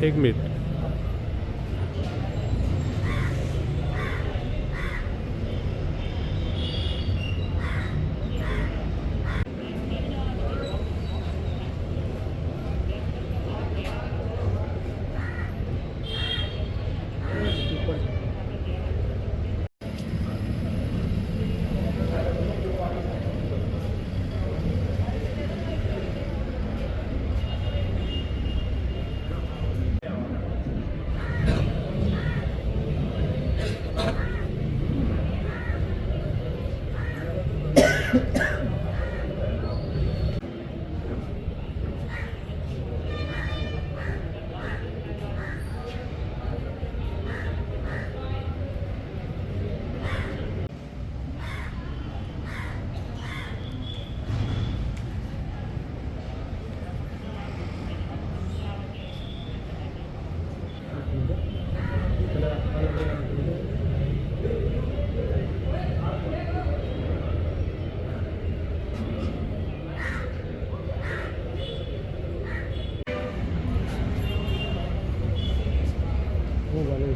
એક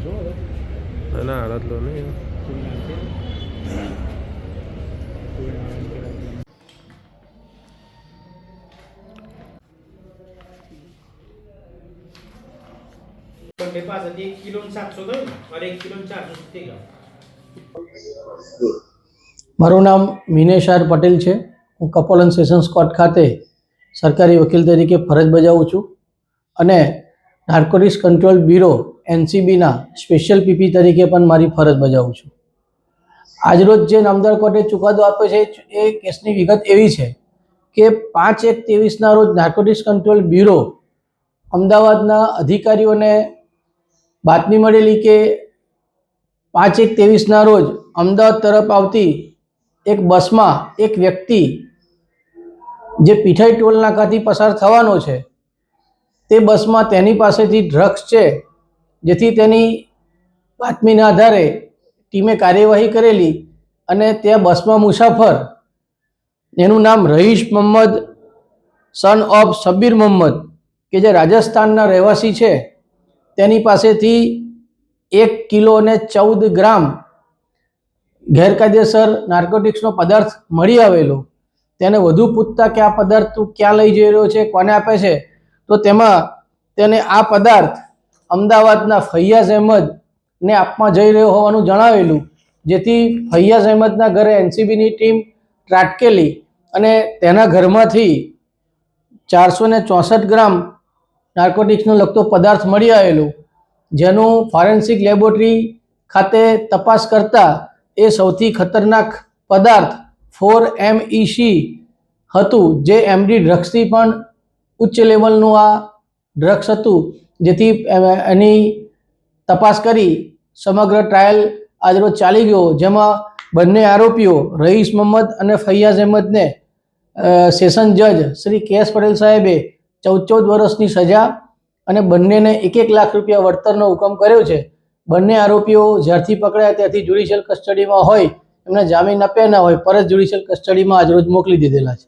મિનિટ ના આટલો નહીં. પણ બે પાસેથી એક કિલો ને સાતસો થયું ને? મારે એક કિલો ને ચારસો સિત્તેર મારું નામ મિનેશ આર પટેલ છે. હું કપોલન સેશન્સ કોર્ટ ખાતે સરકારી વકીલ તરીકે ફરજ બજાવું છું અને નાર્કોટિક્સ કંટ્રોલ બ્યુરો એનસીબીના સ્પેશિયલ પીપી તરીકે પણ મારી ફરજ બજાવું છું. આજરોજ જે નામદાર કોર્ટે ચુકાદો આપ્યો છે, એ કેસની વિગત એવી છે કે પાંચ એક ત્રેવીસના રોજ નાર્કોટિક્સ કંટ્રોલ બ્યુરો અમદાવાદના અધિકારીઓને બાતમી મળેલી કે પાંચ એક ત્રેવીસના રોજ અમદાવાદ તરફ આવતી એક બસમાં એક વ્યક્તિ જે પીઠાઈ ટોલ નાકાથી પસાર થવાનો છે, તે બસમાં તેની પાસેથી ડ્રગ્સ છે જેથી તેની બાતમીના આધારે ટીમે કાર્યવાહી કરેલી અને ત્યાં બસમાં મુસાફર એનું નામ રહીશ મોહમ્મદ સન ઓફ શબ્બીર મોહમ્મદ કે જે રાજસ્થાનના રહેવાસી છે, તેની પાસેથી એક કિલો અને ચૌદ ગ્રામ ગેરકાયદેસર નાર્કોટિક્સનો પદાર્થ મળી આવેલો. તેને વધુ પૂછતા કે આ પદાર્થ તું ક્યાં લઈ જઈ રહ્યો છે, કોને આપે છે, તો તેમાં તેને આ પદાર્થ અમદાવાદના ફૈયાઝ અહેમદને આપવા જઈ રહ્યો હોવાનું જણાવેલું, જેથી ફૈયાઝ અહેમદના ઘરે એનસીબીની ટીમ ત્રાટકેલી અને તેના ઘરમાંથી ચારસો ને ચોસઠ ગ્રામ નાર્કોટિક્સનો લગતો પદાર્થ મળી આવેલો, જેનું ફોરેન્સિક લેબોરેટરી ખાતે તપાસ કરતા એ સૌથી ખતરનાક પદાર્થ ફોર એમ ઇસી હતું, જે એમડી ડ્રગ્સથી પણ ઉચ્ચ લેવલનું આ ડ્રગ્સ હતું. જેથી એની તપાસ કરી સમગ્ર ટ્રાયલ આજરોજ ચાલી ગયો, જેમાં બંને આરોપીઓ રઈસ મોહમ્મદ અને ફૈયાઝ અહેમદને સેશન જજ શ્રી કે પટેલ સાહેબે ચૌદ ચૌદ વર્ષની સજા અને બંનેને એક એક લાખ રૂપિયા વળતરનો હુકમ કર્યો છે. બંને આરોપીઓ જ્યારથી પકડાયા ત્યારથી જ્યુડિશિયલ કસ્ટડીમાં હોય, એમને જામીન આપ્યા ના હોય, પરત જ્યુડિશિયલ કસ્ટડીમાં આજરોજ મોકલી દીધેલા છે.